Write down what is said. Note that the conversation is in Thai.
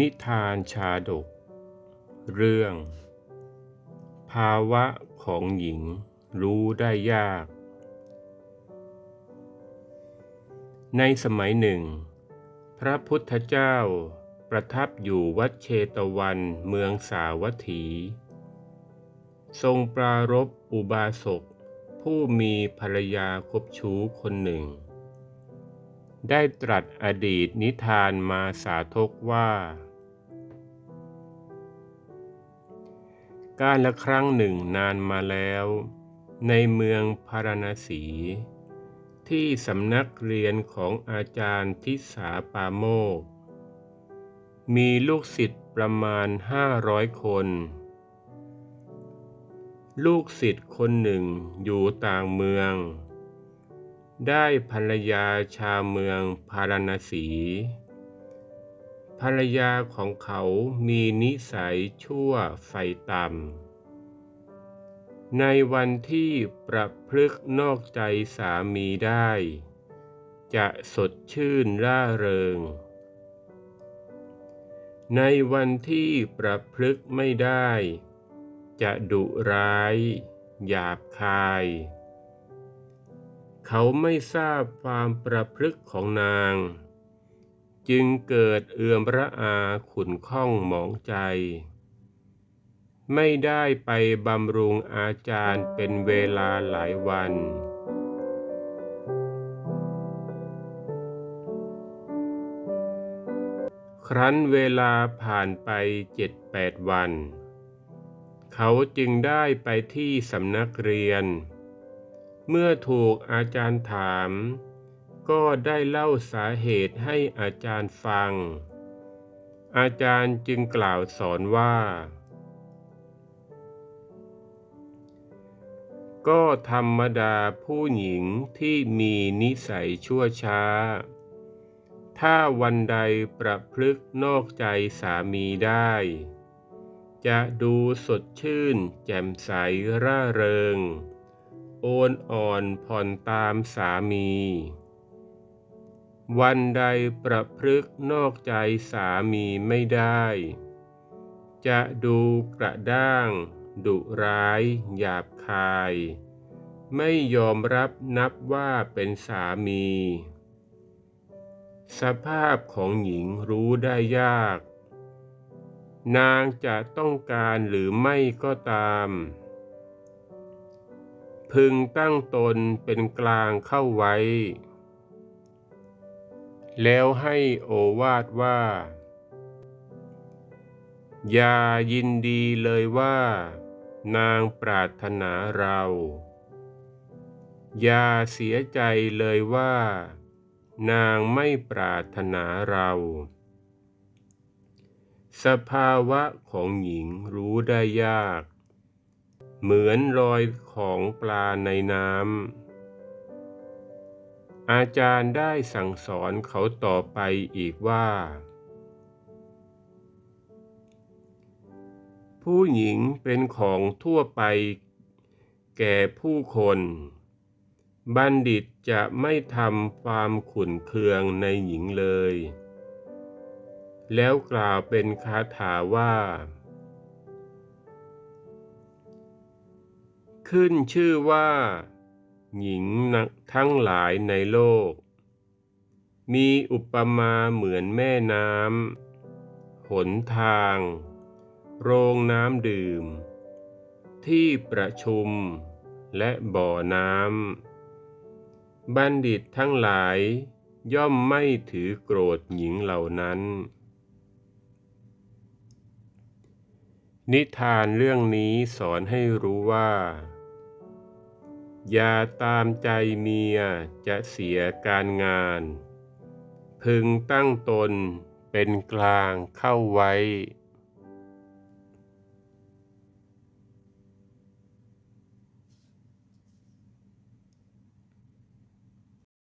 นิทานชาดก เรื่อง ภาวะของหญิงรู้ได้ยาก ในสมัยหนึ่ง พระพุทธเจ้าประทับอยู่วัดเชตวันเมืองสาวัตถี ทรงปรารบอุบาสกผู้มีภรรยาคบชู้คนหนึ่ง ได้ตรัสอดีตนิทานมาสาธกว่า การละครั้งหนึ่งนานมาแล้ว ในเมืองพาราณสี ที่สำนักเรียนของอาจารย์ทิสาปาโมก มีลูกศิษย์ประมาณห้าร้อยคน ลูกศิษย์คนหนึ่งอยู่ต่างเมือง ได้ภรรยาชาวเมืองพาราณสี ภรรยาของเขามีนิสัยชั่วไฟต่ำ ในวันที่ประพฤกนอกใจสามีได้ จะสดชื่นร่าเริง ในวันที่ประพฤกไม่ได้ จะดุร้าย หยาบคาย เขาไม่ทราบความประพฤกของนาง จึงเกิดเอื่อมระอาขุนข้องหมองใจ ไม่ได้ไปบำรุงอาจารย์เป็นเวลาหลายวันครั้นเวลาผ่านไปเจ็ดแปดวัน เขาจึงได้ไปที่สำนักเรียน เมื่อถูกอาจารย์ถาม ก็ได้เล่าสาเหตุให้อาจารย์ฟัง อาจารย์จึงกล่าวสอนว่า ก็ธรรมดาผู้หญิงที่มีนิสัยชั่วช้า ถ้าวันใดประพฤกนอกใจสามีได้ จะดูสดชื่นแจ่มใสร่าเริง โอนอ่อนผ่อนตามสามี วันใดประพฤกนอกใจสามีไม่ได้ จะดูกระด้าง ดุร้าย หยาบคาย ไม่ยอมรับนับว่าเป็นสามี สภาพของหญิงรู้ได้ยาก นางจะต้องการหรือไม่ก็ตาม พึงตั้งตนเป็นกลางเข้าไว้ แล้วให้โอวาทว่า อย่ายินดีเลยว่า นางปรารถนาเรา อย่าเสียใจเลยว่า นางไม่ปรารถนาเรา สภาวะของหญิงรู้ได้ยาก เหมือนรอยของปลาในน้ำ อาจารย์ได้สั่งสอนเขาต่อไปอีกว่า ผู้หญิงเป็นของทั่วไปแก่ผู้คน บัณฑิตจะไม่ทำความขุนเคืองในหญิงเลย แล้วกล่าวเป็นคาถาว่า ขึ้นชื่อว่า หญิงนักทั้งหลายในโลก มีอุปมาเหมือนแม่น้ำหนทาง โรงน้ำดื่ม ที่ประชุมและบ่อน้ำ บัณฑิตทั้งหลายย่อมไม่ถือโกรธหญิงเหล่านั้น นิทานเรื่องนี้สอนให้รู้ว่า อย่าตามใจเมียจะเสียการงาน พึงตั้งตนเป็นกลางเข้าไว้